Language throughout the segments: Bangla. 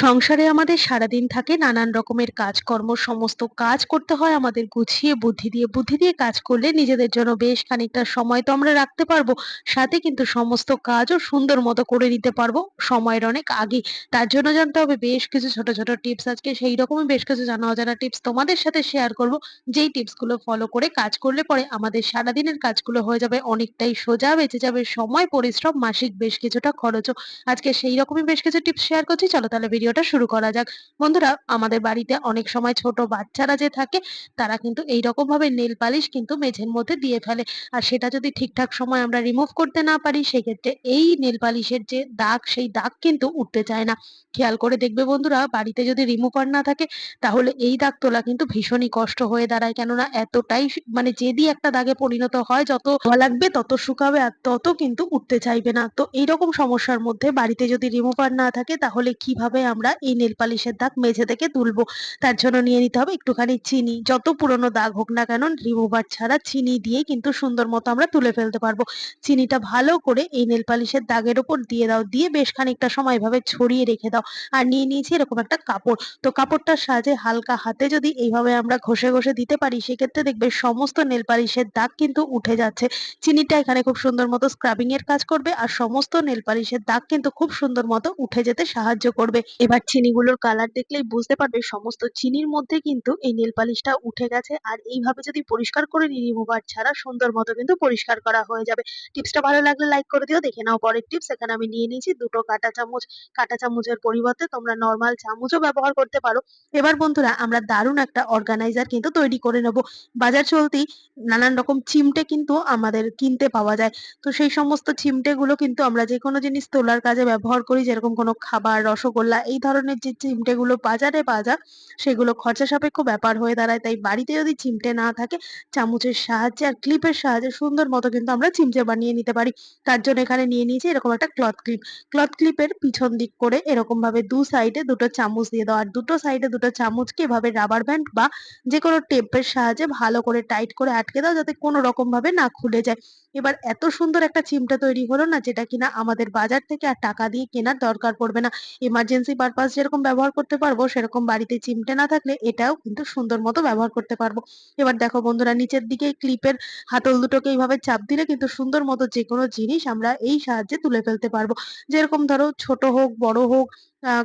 সংসারে আমাদের সারাদিন থাকে নানান রকমের কাজকর্ম সমস্ত কাজ করতে হয়। আমাদের গুছিয়ে, বুদ্ধি দিয়ে বুদ্ধি দিয়ে কাজ করলে নিজেদের জন্য বেশ খানিকটা সময় তো আমরা রাখতে পারব। সাথে কিন্তু সমস্ত কাজও সুন্দর মতো করে নিতে পারব সময়ের অনেক আগে। তার জন্য জানতে হবে, বেশ কিছু ছোট ছোট টিপস আজকে সেই রকমই বেশ কিছু জানা অজানা টিপস তোমাদের সাথে শেয়ার করব। যেই টিপসগুলো ফলো করে কাজ করলে পরে আমাদের সারাদিনের কাজগুলো হয়ে যাবে, অনেকটাই সোজা বেঁচে যাবে। সময়, পরিশ্রম, মাসিক বেশ কিছুটা খরচও। আজকে সেই রকমই বেশ কিছু টিপস শেয়ার করছি। চলো তাহলে ভিডিওটা শুরু করা যাক। বন্ধুরা, আমাদের বাড়িতে অনেক সময় ছোট বাচ্চারা যে থাকে, তারা কিন্তু এই রকম ভাবে নেল পালিশ কিন্তু মেঝের মধ্যে দিয়ে ফেলে। আর সেটা যদি ঠিকঠাক সময় আমরা রিমুভ করতে না পারি, সেক্ষেত্রে এই নেল পালিশের যে দাগ, সেই দাগ কিন্তু উঠতে চায় না। খেয়াল করে দেখবে বন্ধুরা, বাড়িতে যদি রিমুভার না থাকে, তাহলে এই দাগ তোলা কিন্তু ভীষণই কষ্ট হয়ে দাঁড়ায়। কেননা এতটাই মানে যেদি একটা দাগে পরিণত হয়, যত লাগবে, তত শুকাবে আর তত কিন্তু উঠতে চাইবে না। তো এইরকম সমস্যার মধ্যে বাড়িতে যদি রিমুভার না থাকে, তাহলে কীভাবে আমরা এই নেল পালিশের দাগ মেঝে থেকে তুলবো। তার জন্য নিয়ে নিতে হবে একটুখানি চিনি। যত পুরনো দাগ হোক না কেন রিমুভার ছাড়া চিনি দিয়ে কিন্তু সুন্দর মতো আমরা তুলে ফেলতে পারব। চিনিটা ভালো করে এই নেল পালিশের দাগের ওপর দিয়ে দাও। দিয়ে বেশ খানিকটা সময় এভাবে ছড়িয়ে রেখে দাও। আর নিয়ে নিয়েছি এরকম একটা কাপড়। তো কাপড়টার সাহায্যে হালকা হাতে যদি এইভাবে আমরা ঘষে ঘষে দিতে পারি, সেক্ষেত্রে দেখবে সমস্ত নেল পালিশের দাগ কিন্তু উঠে যাচ্ছে। চিনিটা এখানে খুব সুন্দর মতো স্ক্রাবিং এর কাজ করবে। আর সমস্ত নেল পালিশের দাগ কিন্তু খুব সুন্দর মতো উঠে যেতে সাহায্য করবে। এবার চিনিগুলোর কালার দেখলেই বুঝতে পারবে সমস্ত চিনির মধ্যে কিন্তু এই নেল পালিশটা উঠে গেছে। আর এইভাবে যদি পরিষ্কার করে নিই রিমুভার ছাড়া সুন্দর মতো কিন্তু পরিষ্কার করা হয়ে যাবে। টিপসটা ভালো লাগলে লাইক করে দিও। দেখে নাও পরের টিপস এখানে আমি নিয়ে নিয়েছি দুটো কাঁটা চামচ। কাঁটা চামচের পরিবর্তে তোমরা নর্মাল চামচও ব্যবহার করতে পারো। এবার বন্ধুরা, আমরা দারুণ একটা অর্গানাইজার কিন্তু তৈরি করে নেব। বাজার চলতি নানান রকম চিমটে কিন্তু আমাদের কিনতে পাওয়া যায়। তো সেই সমস্ত চিমটে গুলো কিন্তু আমরা যে কোনো জিনিস তোলার কাজে ব্যবহার করি। যেরকম কোনো খাবার, রসগোল্লা এই ধরনের যে চিমটে গুলো বাজারে যায়, সেগুলো খরচা সাপেক্ষ ব্যাপার হয়ে দাঁড়ায়। তাই বাড়িতে যদি চিমটে না থাকে, চামচের সাহায্যে আর ক্লিপের সাহায্যে সুন্দর মতো কিন্তু আমরা চিমটে বানিয়ে নিতে পারি। তার জন্য এখানে নিয়ে নিয়েছি এরকম একটা ক্লথ ক্লিপ। ক্লথ ক্লিপের পিছন দিক করে এরকম ভাবে দু সাইডে দুটো চামচ দিয়ে দাও আর দুটো সাইডে দুটো চামচকে এভাবে রাবার ব্যান্ড বা যে কোনো টেপের সাহায্যে ভালো করে টাইট করে আটকে দাও, যাতে কোনো রকম ভাবে না খুলে যায়। এবার এত সুন্দর একটা চিমটা তৈরি হলো না, যেটা কিনা আমাদের বাজার থেকে আর টাকা দিয়ে কেনার দরকার পড়বে না। এমার্জেন্সি পারপাস যেরকম ব্যবহার করতে পারব, সেরকম বাড়িতে চিমটে না থাকলে এটাও কিন্তু সুন্দর মতো ব্যবহার করতে পারব। এবার দেখো বন্ধুরা, নিচের দিকে ক্লিপের হাতল দুটোকে এইভাবে চাপ দিলে কিন্তু সুন্দর মতো যে কোনো জিনিস আমরা এই সাহায্যে তুলে ফেলতে পারব। যেরকম ধরো ছোট হোক, বড় হোক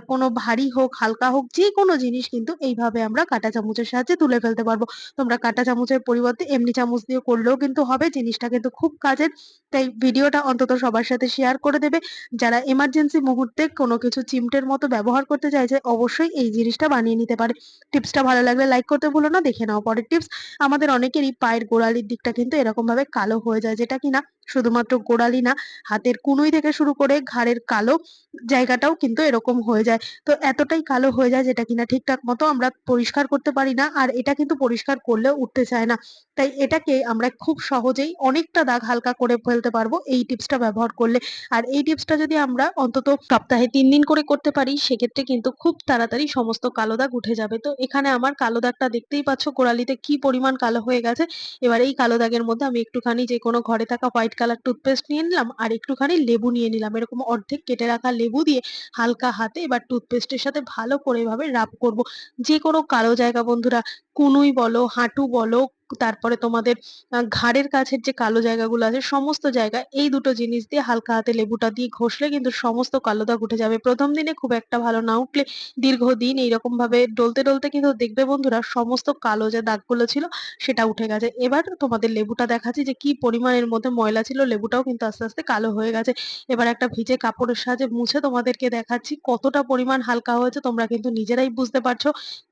কোনো ভারী হোক, হালকা হোক যে কোনো জিনিস কিন্তু এইভাবে আমরা কাঁটা চামচের সাহায্যে তুলে ফেলতে পারব। তোমরা কাঁটা চামচের পরিবর্তে এমনি চামচ দিয়ে করলেও কিন্তু হবে, জিনিসটা কিন্তু খুব কাজের। তাই ভিডিওটা অন্তত সবার সাথে শেয়ার করে দেবে। যারা এমার্জেন্সি মুহূর্তে কোনো কিছু চিমটের মতো ব্যবহার করতে চাইছে, অবশ্যই এই জিনিসটা বানিয়ে নিতে পারে। টিপসটা ভালো লাগলে লাইক করতে ভুলো না, দেখে নাও পরের টিপস। আমাদের অনেকেরই পায়ের গোড়ালির দিকটা কিন্তু এরকম ভাবে কালো হয়ে যায়, যেটা কিনা শুধুমাত্র গোড়ালি না, হাতের কুনুই থেকে শুরু করে ঘাড়ের কালো জায়গাটাও কিন্তু এরকম হয়ে যায়। তো এতটাই কালো হয়ে যায় যেটা কিনা ঠিকঠাক মতো আমরা পরিষ্কার করতে পারি না আর এটা কিন্তু পরিষ্কার করলেও উঠতে চায় না। তাই এটাকে আমরা খুব সহজেই অনেকটা দাগ হালকা করে ফেলতে পারব এই টিপসটা ব্যবহার করলে। আর এই টিপসটা যদি আমরা অন্তত সপ্তাহে তিন দিন করে করতে পারি, সেক্ষেত্রে কিন্তু খুব তাড়াতাড়ি সমস্ত কালো দাগ উঠে যাবে। তো এখানে আমার কালো দাগটা দেখতেই পাচ্ছ গোড়ালিতে কি পরিমাণ কালো হয়ে গেছে। এবার এই কালো দাগের মধ্যে আমি একটুখানি যে কোনো ঘরে থাকা হোয়াইট কালার টুথপেস্ট নিয়ে নিলাম আর একটুখানি লেবু নিয়ে নিলাম। এরকম অর্ধেক কেটে রাখা লেবু দিয়ে হালকা হাতে এবার টুথপেস্টের সাথে ভালো করে এভাবে রাব করব। যে কোনো কালো জায়গা বন্ধুরা, কুনুই বলো, হাঁটু বলো তারপরে তোমাদের ঘাড়ের কাছের যে কালো জায়গাগুলো আছে সমস্ত জায়গায় এই দুটো জিনিস দিয়ে হালকা হাতে লেবুটা দিয়ে ঘষলে কিন্তু সমস্ত কালো দাগ উঠে যাবে। প্রথম দিনে খুব একটা ভালো না উঠলে দীর্ঘদিন এইরকম ভাবে ডলতে, ডলতে কিন্তু দেখবে বন্ধুরা সমস্ত কালো যে দাগগুলো ছিল সেটা উঠে গেছে। এবার তোমাদের লেবুটা দেখাচ্ছি যে কি পরিমাণের মধ্যে ময়লা ছিল লেবুটাও কিন্তু আস্তে, আস্তে কালো হয়ে গেছে। এবার একটা ভিজে কাপড়ের সাহায্যে মুছে তোমাদেরকে দেখাচ্ছি কতটা পরিমাণ হালকা হয়েছে তোমরা কিন্তু নিজেরাই বুঝতে পারছ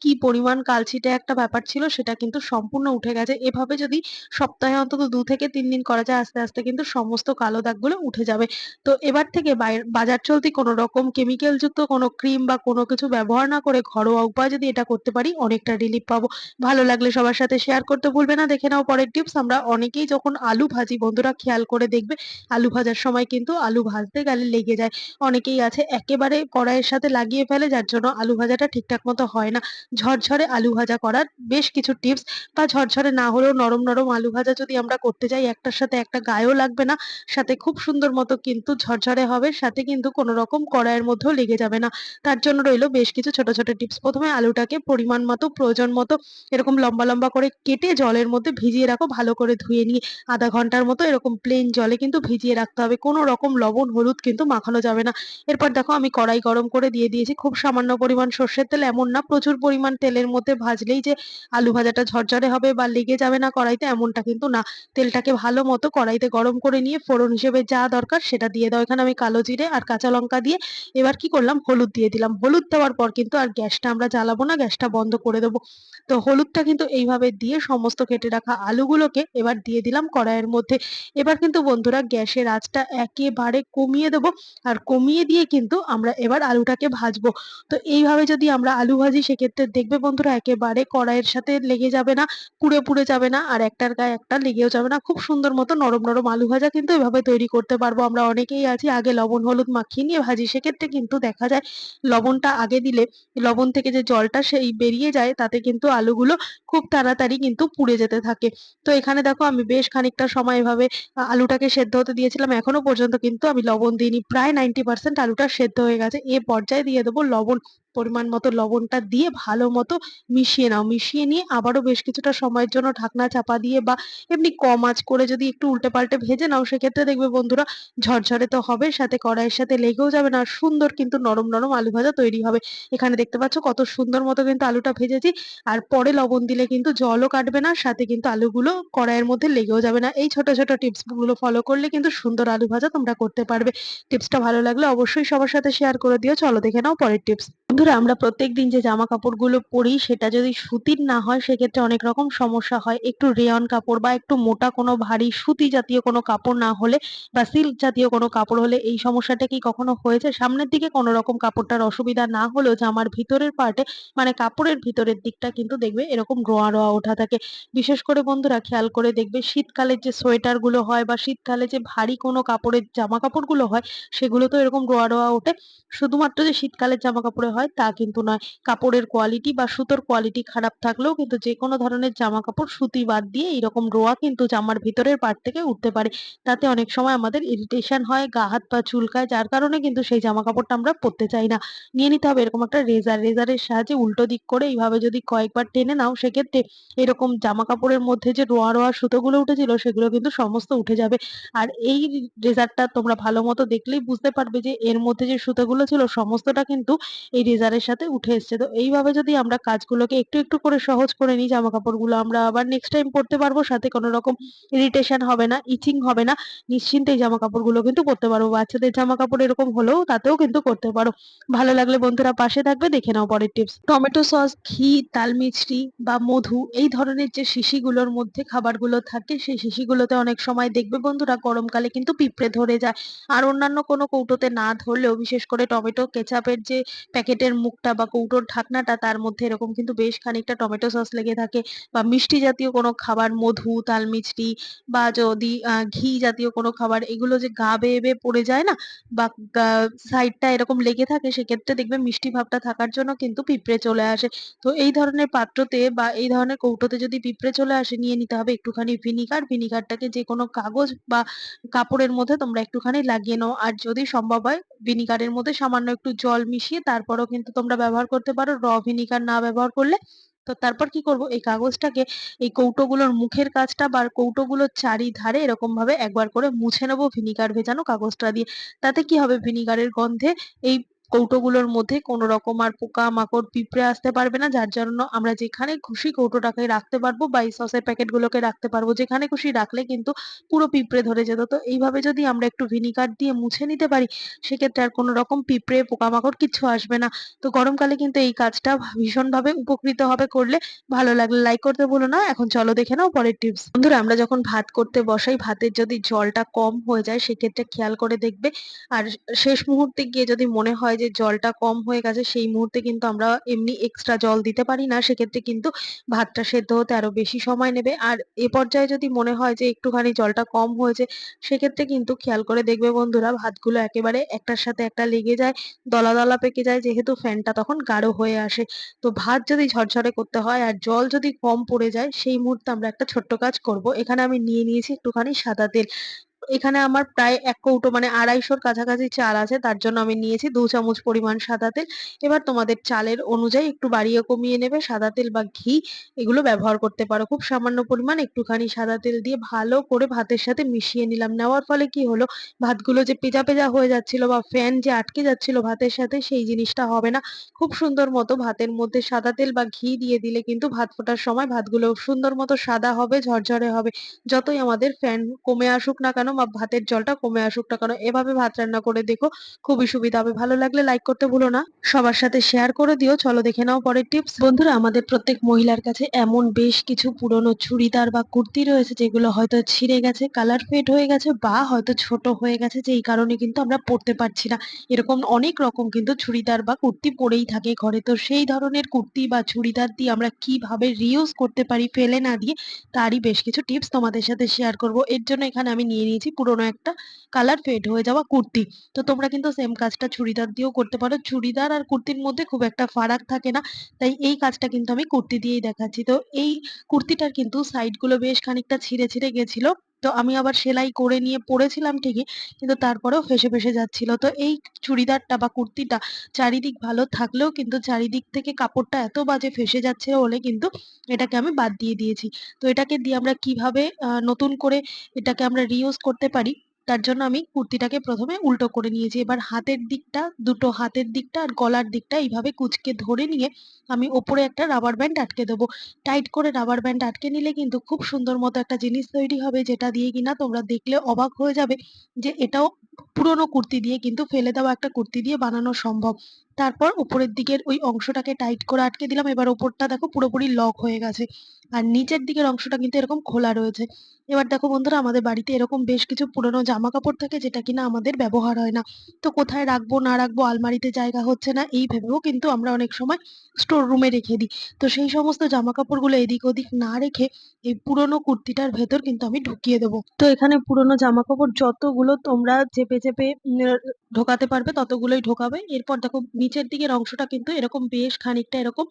কি পরিমাণ কালছিটে একটা ব্যাপার ছিল সেটা কিন্তু সম্পূর্ণ উঠে গেছে। গেছে এভাবে যদি সপ্তাহে অন্তত দু থেকে তিন দিন করা যায়, আস্তে আস্তে কিন্তু সমস্ত কালো দাগগুলো উঠে যাবে। তো এবার থেকে বাজার চলতি কোনো রকম কেমিক্যাল যুক্ত কোনো ক্রিম বা কোনো কিছু ব্যবহার না করে ঘরোয়া উপায় যদি এটা করতে পারি, অনেকটা রিলিফ পাবো। ভালো লাগলে সবার সাথে শেয়ার করতে ভুলবে না। দেখে নাও পরের টিপস আমরা অনেকেই যখন আলু ভাজি, বন্ধুরা খেয়াল করে দেখবে, আলু ভাজার সময় কিন্তু আলু ভাজতে গেলে লেগে যায়। অনেকেই আছে একেবারে কড়াইয়ের সাথে লাগিয়ে ফেলে, যার জন্য আলু ভাজাটা ঠিকঠাক মতো হয় না। ঝরঝরে আলু ভাজা করার বেশ কিছু টিপস বা ঝরঝরে না হলেও নরম, নরম আলু ভাজা যদি আমরা করতে যাই একটার সাথে একটা গায়েও লাগবে না। সাথে খুব সুন্দর মতো কিন্তু ঝরঝরে হবে। সাথে কিন্তু কোনো রকম কড়াইয়ের মধ্যেও লেগে যাবে না। তার জন্য রইল বেশ কিছু ছোট, ছোট টিপস। প্রথমে আলুটাকে পরিমাণ মতো, প্রয়োজন মতো এরকম লম্বা, লম্বা করে কেটে জলের মধ্যে ভিজিয়ে রাখো ভালো করে ধুয়ে নিয়ে। আধা ঘণ্টার মতো এরকম প্লেন জলে কিন্তু ভিজিয়ে রাখতে হবে। কোনো রকম লবণ, হলুদ কিন্তু মাখানো যাবে না। এরপর দেখো আমি কড়াই গরম করে দিয়ে দিয়েছি। খুব সামান্য পরিমাণ সর্ষের তেল এমন না প্রচুর পরিমাণ তেলের মধ্যে ভাজলেই যে আলু ভাজাটা ঝরঝরে হবে বা লেগে যাবে না কড়াইতে এমনটা কিন্তু না। তেলটাকে ভালো মতো কড়াইতে গরম করে নিয়ে ফোড়ন হিসেবে যা দরকার সেটা দিয়ে দাও। এখানে আমি কালো জিরে আর কাঁচা লঙ্কা দিয়ে এবার কি করলাম হলুদ দিয়ে দিলাম। হলুদ দেওয়ার পর কিন্তু আর গ্যাসটা আমরা জ্বালাবো না, গ্যাসটা বন্ধ করে দেবো। তো হলুদটা কিন্তু এইভাবে দিয়ে সমস্ত কেটে রাখা আলুগুলোকে এবার দিয়ে দিলাম কড়াইয়ের মধ্যে। এবার কিন্তু বন্ধুরা গ্যাসের আঁচটা একেবারে কমিয়ে দেবো আর কমিয়ে দিয়ে কিন্তু আমরা এবার আলুটাকে ভাজবো। তো এইভাবে যদি আমরা আলু ভাজি সেক্ষেত্রে দেখবে বন্ধুরা একেবারে কড়াইয়ের সাথে লেগে যাবে না, পুড়ে, পুড়ে যাবে না আর একটার গায়ে একটা লেগেও যাবে না। খুব সুন্দর মতো নরম, নরম আলু ভাজা কিন্তু এভাবে তৈরি করতে পারব। আমরা অনেকেই আছি আগে লবণ হলুদ মাখিয়ে নিয়ে ভাজি। সেক্ষেত্রে কিন্তু দেখা যায় লবণটা আগে দিলে লবণ থেকে যে জলটা সেই বেরিয়ে যায় তাতে কিন্তু আলুগুলো খুব তাড়াতাড়ি কিন্তু পুড়ে যেতে থাকে। তো এখানে দেখো আমি বেশ খানিকটা সময় এভাবে আলুটাকে সেদ্ধ হতে দিয়েছিলাম। এখনও পর্যন্ত কিন্তু আমি লবণ দিইনি। প্রায় 90% আলুটা সেদ্ধ হয়ে গেছে। এ পর্যায়ে দিয়ে দেবো লবণ। পরিমাণ মতো লবণটা দিয়ে ভালো মতো মিশিয়ে নাও। মিশিয়ে নিয়ে আবারও বেশ কিছুটা সময়ের জন্য ঢাকনা চাপা দিয়ে বা এমনি কম আঁচ করে যদি একটু উল্টে-পাল্টে ভেজে নাও সেক্ষেত্রে দেখবে বন্ধুরা ঝরঝরে তো হবে সাথে কড়াইয়ের সাথে লেগেও যাবে না। সুন্দর কিন্তু নরম, নরম আলু ভাজা তৈরি হবে। এখানে দেখতে পাচ্ছ কত সুন্দর মতো কিন্তু আলুটা ভেজেছি। আর পরে লবণ দিলে কিন্তু জলও কাটবে না। সাথে কিন্তু আলুগুলো কড়াইয়ের মধ্যে লেগেও যাবে না। এই ছোট, ছোট টিপসগুলো ফলো করলে কিন্তু সুন্দর আলু ভাজা তোমরা করতে পারবে। টিপসটা ভালো লাগলে অবশ্যই সবার সাথে শেয়ার করে দিও। চলো দেখে নাও পরের টিপস। বন্ধুরা আমরা প্রত্যেকদিন যে জামা কাপড়গুলো পরি সেটা যদি সুতির না হয় সেক্ষেত্রে অনেক রকম সমস্যা হয়। একটু রেয়ন কাপড় বা একটু মোটা কোনো ভারী সুতি জাতীয় কোনো কাপড় না হলে বা সিল্ক জাতীয় কোনো কাপড় হলে এই সমস্যাটা কি কখনো হয়েছে? সামনের দিকে কোনো রকম কাপড়টার অসুবিধা না হলেও জামার ভিতরের পার্টে মানে কাপড়ের ভিতরের দিকটা কিন্তু দেখবে এরকম রোঁয়া, রোঁয়া ওঠা থাকে। বিশেষ করে বন্ধুরা খেয়াল করে দেখবে শীতকালের যে সোয়েটারগুলো হয় বা শীতকালে যে ভারী কোনো কাপড়ের জামা কাপড়গুলো হয় সেগুলোতেও এরকম রোঁয়া, রোঁয়া ওঠে। শুধুমাত্র যে শীতকালের জামা কাপড়ে হয় তা কিন্তু নয়। কাপড়ের কোয়ালিটি বা সুতোর কোয়ালিটি খারাপ থাকলেও কিন্তু যেকোনো ধরনের জামা কাপড় সুতি বাদ দিয়ে এরকম রোয়া কিন্তু জামার ভিতরের পার্ট থেকে উঠতে পারে। তাতে অনেক সময় আমাদের ইরিটেশন হয়, গা হাত পা চুলকায় যার কারণে কিন্তু সেই জামা কাপড়টা আমরা পরতে চাই না। নিয়ে নিতে হবে এরকম একটা রেজার। রেজারের সাহায্যে উল্টো দিক করে এইভাবে যদি কয়েকবার টেনে নাও সেক্ষেত্রে এরকম জামা কাপড়ের মধ্যে যে রোঁয়া, রোঁয়া সুতোগুলো উঠেছিল সেগুলো কিন্তু সমস্ত উঠে যাবে। আর এই রেজারটা তোমরা ভালো মতো দেখলেই বুঝতে পারবে যে এর মধ্যে যে সুতোগুলো ছিল সমস্তটা কিন্তু এই রেজারের সাথে উঠে এসছে। তো এইভাবে যদি আমরা কাজগুলোকে একটু, একটু করে সহজ করে নিই জামা কাপড়গুলো আমরা আবার নেক্সট টাইম পরতে পারব। সাথে কোনো রকম ইরিটেশন হবে না, ইচিং হবে না। নিশ্চিন্তে এই জামা কাপড়গুলো কিন্তু পরতে পারব। বাচ্চাদের জামা কাপড় এরকম হলেও তাতেও কিন্তু করতে পারো। ভালো লাগলে বন্ধুরা পাশে থাকবে দেখে নাও পরের টিপস। টমেটো সস, ঘি, তাল মিছরি বা মধু এই ধরনের যে শিশিগুলোর মধ্যে খাবারগুলো থাকে সেই শিশিগুলোতে অনেক সময় দেখবে বন্ধুরা গরমকালে কিন্তু পিঁপড়ে ধরে যায়। আর অন্যান্য কোনো কৌটোতে না ধরলেও বিশেষ করে টমেটো কেচাপের যে প্যাকেটের মুখটা বা কৌটোর ঢাকনাটা তার মধ্যে এরকম কিন্তু বেশ খানিকটা টমেটো সস লেগে থাকে বা মিষ্টি জাতীয় কোনো খাবার মধু, তাল মিছরি বা যদি ঘি জাতীয় কোনো খাবার এগুলো যে গা বেয়ে, বেয়ে পড়ে যায় না বা সাইডটা এরকম লেগে থাকে সেক্ষেত্রে দেখবে মিষ্টি ভাবটা থাকার জন্য কিন্তু পিঁপড়ে চলে আসে। তো এই ধরনের পাত্রতে বা এই ধরনের কৌটোতে যদি পিঁপড়ে চলে আসে নিয়ে নিতে হবে একটুখানি ভিনিগার। ভিনিগারটাকে যেকোনো কাগজ বা কাপড়ের মধ্যে তোমরা একটুখানি লাগিয়ে নাও। আর যদি সম্ভব হয় ভিনিগারের মধ্যে সামান্য একটু জল মিশিয়ে তারপরেও কিন্তু তোমরা ব্যবহার করতে পারো। র ভিনিগার না ব্যবহার করলে। তো তারপর কি করব এই কাগজটাকে, এই কৌটোগুলোর মুখের কাজটা বা কৌটোগুলোর চারিধারে এরকম ভাবে একবার করে মুছে নেব ভিনিগার ভেজানো কাগজটা দিয়ে। তাতে কি হবে ভিনিগারের গন্ধে এই কৌটোগুলোর মধ্যে কোনো রকম আর পোকা-মাকড়, পিঁপড়ে আসতে পারবে না। যার জন্য আমরা যেখানে খুশি কৌটোটাকে রাখতে পারব বা এই সসের প্যাকেটগুলোকে রাখতে পারব। যেখানে খুশি রাখলে কিন্তু পুরো পিঁপড়ে ধরে যেত। তো এইভাবে যদি আমরা একটু ভিনিগার দিয়ে মুছে নিতে পারি সেক্ষেত্রে আর কোনো রকম পিঁপড়ে, পোকামাকড় কিচ্ছু আসবে না। তো গরমকালে কিন্তু এই কাজটা ভীষণভাবে উপকৃত হবে করলে। ভালো লাগলে লাইক করতে ভুলো না। এখন চলো দেখে নাও পরের টিপস। বন্ধুরা আমরা যখন ভাত করতে বসাই ভাতের যদি জলটা কম হয়ে যায় সেক্ষেত্রে খেয়াল করে দেখবে আর শেষ মুহূর্তে গিয়ে যদি মনে হয় যে যে জলটা কম হয়ে গেছে সেই মুহূর্তে কিন্তু আমরা এমনি এক্সট্রা জল দিতে পারি না। সেক্ষেত্রে কিন্তু ভাতটা সেদ্ধ হতে আরও বেশি সময় নেবে। আর এ পর্যায়ে যদি মনে হয় যে একটুখানি জলটা কম হয়েছে, সেক্ষেত্রে কিন্তু খেয়াল করে দেখবে বন্ধুরা ভাতগুলো একেবারে একটার সাথে একটা লেগে যায়, দলা দলা পেকে যায়, যেহেতু ফ্যানটা তখন গাঢ় হয়ে আসে। তো ভাত যদি ঝরঝরে করতে হয় আর জল যদি কম পড়ে যায়, সেই মুহূর্তে আমরা একটা ছোট্ট কাজ করব। এখানে আমি নিয়ে নিয়েছি একটুখানি সাদা তেল। এখানে আমার প্রায় এক কৌটো মানে আড়াইশোর কাছাকাছি চাল আছে, তার জন্য আমি নিয়েছি দু চামচ পরিমাণ সাদা তেল। এবার তোমাদের চালের অনুযায়ী একটু বাড়িয়ে কমিয়ে নেবে, সাদা তেল বা ঘি, এগুলো ব্যবহার করতে পারো। খুব সামান্য পরিমাণ একটুখানি সাদা তেল দিয়ে ভালো করে ভাতের সাথে মিশিয়ে নিলাম। নেওয়ার ফলে কি হলো, ভাতগুলো যে পেজা পেজা হয়ে যাচ্ছিল বা ফ্যান যে আটকে যাচ্ছিল ভাতের সাথে, সেই জিনিসটা হবে না। খুব সুন্দর মতো ভাতের মধ্যে সাদা তেল বা ঘি দিয়ে দিলে কিন্তু ভাত ফোটার সময় ভাতগুলো সুন্দর মতো সাদা হবে, ঝরঝরে হবে। যতই আমাদের ফ্যান কমে আসুক না কেন বা ভাতের জলটা কমে আসুক না কেন, এভাবে ভাত রান্না করে দেখো খুবই সুবিধা। হবে ভালো লাগলে লাইক করতে ভুলো না। সবার সাথে শেয়ার করে দিও, চলো দেখে নাও পরের টিপস বন্ধুরা, আমাদের প্রত্যেক মহিলার কাছে এমন বেশ কিছু পুরনো চুড়িদার বা কুর্তি রয়েছে, যেগুলো হয়তো ছিঁড়ে গেছে কালার ফেড হয়ে গেছে বা হয়তো ছোট হয়ে গেছে, যেই কারণে কিন্তু আমরা পরতে পারছি না। এরকম অনেক রকম কিন্তু চুড়িদার বা কুর্তি পরেই থাকে ঘরে। তো সেই ধরনের কুর্তি বা চুড়িদার দিয়ে আমরা কীভাবে রিউজ করতে পারি, ফেলে না দিয়ে, তারই বেশ কিছু টিপস তোমাদের সাথে শেয়ার করব। এর জন্য এখানে আমি নিয়ে নিয়েছি পুরোনো একটা কালার ফেড হয়ে যাওয়া কুর্তি। তো তোমরা কিন্তু সেম কাজটা চুড়িদার দিয়েও করতে পারো। চুড়িদার আর কুর্তির মধ্যে খুব একটা ফারাক থাকে না, তাই এই কাজটা কিন্তু আমি কুর্তি দিয়েই দেখাচ্ছি। তো এই কুর্তিটার কিন্তু সাইডগুলো বেশ খানিকটা ছিঁড়ে ছিঁড়ে গেছিল। তো আমি আবার সেলাই করে নিয়ে পরেছিলাম ঠিকই, কিন্তু তারপরেও ফেসে ফেসে যাচ্ছিল। তো এই চুড়িদারটা বা কুর্তিটা চারিদিক ভালো থাকলেও কিন্তু চারিদিক থেকে কাপড়টা এত বাজে ফেসে যাচ্ছে বলে কিন্তু এটাকে আমি বাদ দিয়ে দিয়েছি। তো এটাকে দিয়ে আমরা কীভাবে নতুন করে এটাকে আমরা রিউজ করতে পারি? তার জন্য আমি কুর্তিটাকে প্রথমে উল্টো করে নিয়েছি। এবার হাতের দিকটা, দুটো হাতের দিকটা আর গলার দিকটা এইভাবে কুচকে ধরে নিয়ে আমি ওপরে একটা রাবার ব্যান্ড আটকে দেবো। টাইট করে রাবার ব্যান্ড আটকে নিলে কিন্তু খুব সুন্দর মতো একটা জিনিস তৈরি হবে যেটা দিয়ে কিনা তোমরা দেখলে অবাক হয়ে যাবে যে এটাও পুরোনো কুর্তি দিয়ে কিন্তু ফেলে দেওয়া একটা কুর্তি দিয়ে বানানো সম্ভব। তারপর উপরের দিকের ওই অংশটাকে টাইট করে আটকে দিলাম। এবার ওপরটা দেখো পুরোপুরি লক হয়ে গেছে। আর নিচের দিকের অংশটা কিন্তু এরকম খোলা রয়েছে। এবার দেখো বন্ধুরা, আমাদের বাড়িতে এরকম বেশ কিছু পুরোনো জামা কাপড় থাকে যেটা কিনা আমাদের ব্যবহার হয় না। তো কোথায় রাখব, না রাখব, আলমারিতে জায়গা হচ্ছে না, এই ভেবেও কিন্তু আমরা অনেক সময় স্টোর রুমে রেখে দিই। তো সেই সমস্ত জামা কাপড়গুলো এদিক ওদিক না রেখে এই পুরোনো কুর্তিটার ভেতর কিন্তু আমি ঢুকিয়ে দেবো। তো এখানে পুরোনো জামা কাপড় যতগুলো তোমরা চেপে চেপে ঢোকাতে পারবে ততগুলোই ঢোকাবে। এরপর দেখো নিচের দিকের অংশটা কিন্তু এরকম বেশ খানিকটা এরকম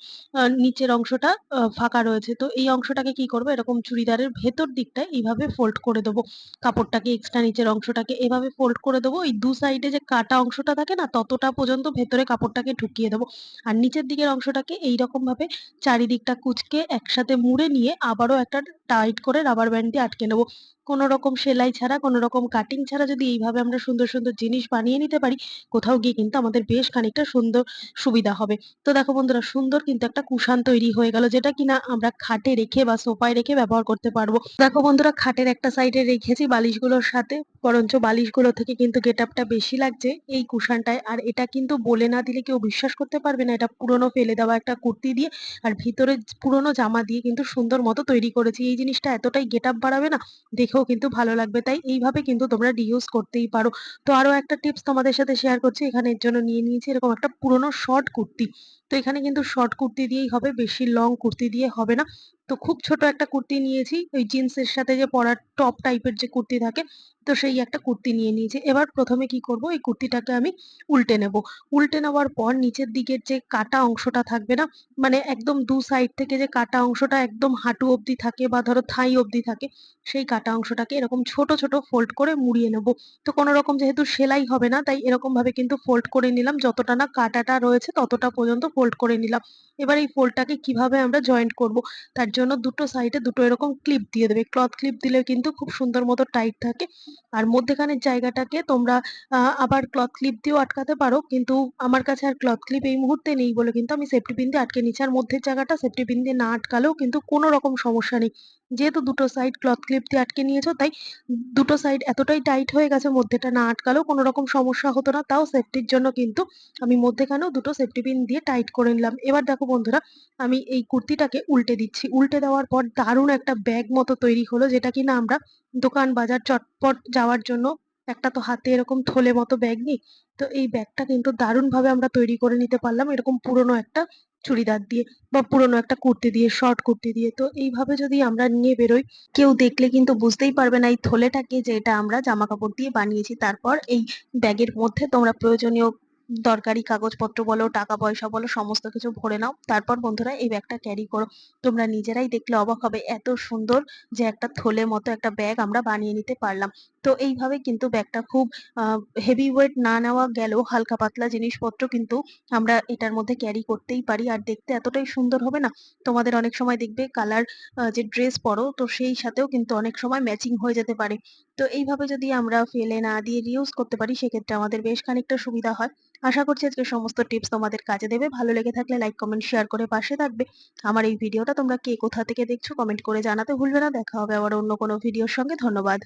নিচের অংশটা ফাঁকা রয়েছে। তো এই অংশটাকে কি করব? এরকম চুড়িদারের ভেতর দিকটা এইভাবে ফোল্ড করে দেবো। কাপড়টাকে এক্সট্রা নিচের অংশটাকে এভাবে ফোল্ড করে দেবো। এই দু সাইডে যে কাটা অংশটা থাকে না, ততটা পর্যন্ত ভেতরে কাপড়টাকে ঢুকিয়ে দেবো। আর নিচের দিকের অংশটাকে এইরকম ভাবে চারিদিকটা কুঁচকে একসাথে মুড়ে নিয়ে আবারও একটা টাইট করে রাবার ব্যান্ড দিয়ে আটকে নেব। কোনো রকম সেলাই ছাড়া, কোনো রকম কাটিং ছাড়া যদি এইভাবে আমরা সুন্দর সুন্দর জিনিস বানিয়ে নিতে পারি, কোথাও গিয়ে কিন্তু আমাদের বেশ খানিকটা সুন্দর সুবিধা হবে। তো দেখো বন্ধুরা, সুন্দর কিন্তু একটা কুশান তৈরি হয়ে গেল, যেটা কিনা আমরা খাটে রেখে বা সোফায় রেখে ব্যবহার করতে পারব। দেখো বন্ধুরা, খাটের একটা সাইডে রেখেছি বালিশগুলোর সাথে, বরঞ্চ বালিশগুলো থেকে কিন্তু গেট আপটা বেশি লাগছে এই কুশানটায়। আর এটা কিন্তু বলে না দিলে কেউ বিশ্বাস করতে পারবে না, এটা পুরনো ফেলে দেওয়া একটা কুর্তি দিয়ে, আর ভিতরে পুরনো জামা দিয়ে কিন্তু সুন্দর মতো তৈরি করেছি। এই জিনিসটা এতটাই গেট আপ বাড়াবে না, দেখেও কিন্তু ভালো লাগবে। তাই এইভাবে কিন্তু তোমরা রিউজ করতেই পারো। তো আরও একটা টিপস তোমাদের সাথে শেয়ার করছি। এখানে এর জন্য নিয়ে নিয়েছি এরকম একটা পুরনো শর্ট কুর্তি। তো এখানে কিন্তু শর্ট কুর্তি দিয়েই হবে, বেশি লং কুর্তি দিয়ে হবে না। তো খুব ছোট একটা কুর্তি নিয়েছি, ওই জিন্সের সাথে যে পরার টপ টাইপের যে কুর্তি থাকে, তো সেই একটা কুর্তি নিয়ে নিয়েছি। এবার প্রথমে কি করব, এই কুর্তিটাকে আমি উল্টে নেব। উল্টে নেওয়ার পর নিচের দিকের যে কাটা অংশটা থাকবে না মানে একদম দু সাইড থেকে যে কাটা অংশটা একদম হাঁটু অবধি থাকে বা ধরো থাই অবধি থাকে, সেই কাটা অংশটাকে এরকম ছোট ছোট ফোল্ড করে মুড়িয়ে নেব। তো কোনো রকম যেহেতু সেলাই হবে না, তাই এরকম ভাবে কিন্তু ফোল্ড করে নিলাম, যতটা না কাটাটা রয়েছে ততটা পর্যন্ত ফোল্ড করে নিলাম। এবার এই ফোল্ডটাকে কীভাবে আমরা জয়েন্ট করব? তার জন্য দুটো সাইডে দুটো এরকম ক্লিপ দিয়ে দেবে। ক্লথ ক্লিপ দিলে কিন্তু খুব সুন্দর মতো টাইট থাকে। আর মধ্যেখানের জায়গাটাকে তোমরা আবার ক্লথ ক্লিপ দিয়েও আটকাতে পারো। কিন্তু আমার কাছে আর ক্লথ ক্লিপ এই মুহূর্তে নেই বলে কিন্তু আমি সেফটি পিন দিয়ে আটকে নিচ্ছি। আর মধ্যের জায়গাটা সেফটি পিন দিয়ে না আটকালেও কিন্তু কোনো রকম সমস্যা নেই। যেহেতু দুটো সাইড ক্লথ ক্লিপ দিয়ে আটকে নিয়েছো, তাই দুটো সাইড এতটাই টাইট হয়ে গেছে, মধ্যেটা না আটকালেও কোনো রকম সমস্যা হতো না, তাও সেফটির জন্য কিন্তু আমি মধ্যেখানেও দুটো সেফটি পিন দিয়ে টাইট করে নিলাম এবার দেখো বন্ধুরা, আমি এই কুর্তিটাকে উল্টে দিচ্ছি উল্টে দেওয়ার পর দারুণ একটা ব্যাগ মতো তৈরি হলো, যেটা কিনা আমরা দোকান, বাজার চটপট যাওয়ার জন্য একটা তো হাতে এরকম থলে মতো ব্যাগ নিই। তো এই ব্যাগটা কিন্তু দারুণভাবে আমরা তৈরি করে নিতে পারলাম এরকম পুরোনো একটা চুড়িদার দিয়ে বা পুরোনো একটা কুর্তি দিয়ে, শর্ট কুর্তি দিয়ে। তো এইভাবে যদি আমরা নিয়ে বেরোই, কেউ দেখলে কিন্তু বুঝতেই পারবে না এই থলেটাকে যে এটা আমরা জামাকাপড় দিয়ে বানিয়েছি। তারপর এই ব্যাগের মধ্যে তোমরা প্রয়োজনীয় দরকারি কাগজপত্র বলো, টাকা-পয়সা বলো সমস্ত কিছু ভরে নাও। তারপর বন্ধুরা এই ব্যাগটা ক্যারি করো। তোমরা নিজেরাই দেখলে অবাক হবে এত সুন্দর যে একটা থলে মতো একটা ব্যাগ আমরা বানিয়ে নিতে পারলাম। তো এইভাবে কিন্তু ব্যাগটা খুব হেভি ওয়েট না নেওয়া গেলেও হালকা পাতলা জিনিসপত্র কিন্তু আমরা এটার মধ্যে ক্যারি করতেই পারি। আর দেখতে এতটাই সুন্দর হবে না? তোমাদের অনেক সময় দেখবে কালার যে ড্রেস পরো তো সেই সাথেও কিন্তু অনেক সময় ম্যাচিং হয়ে যেতে পারে। তো এইভাবে যদি আমরা ফেলে না দিয়ে রিউজ করতে পারি সেক্ষেত্রে আমাদের বেশ খানিকটা সুবিধা হয়। আশা করছি আজকে সমস্ত টিপস তোমাদের কাজে দেবে। ভালো লেগে থাকলে লাইক, কমেন্ট, শেয়ার করে পাশে থাকবে। আমার এই ভিডিওটা তোমরা কে কোথা থেকে দেখছ কমেন্ট করে জানাতে ভুলবে না। দেখা হবে আবার অন্য কোনো ভিডিওর সঙ্গে। ধন্যবাদ।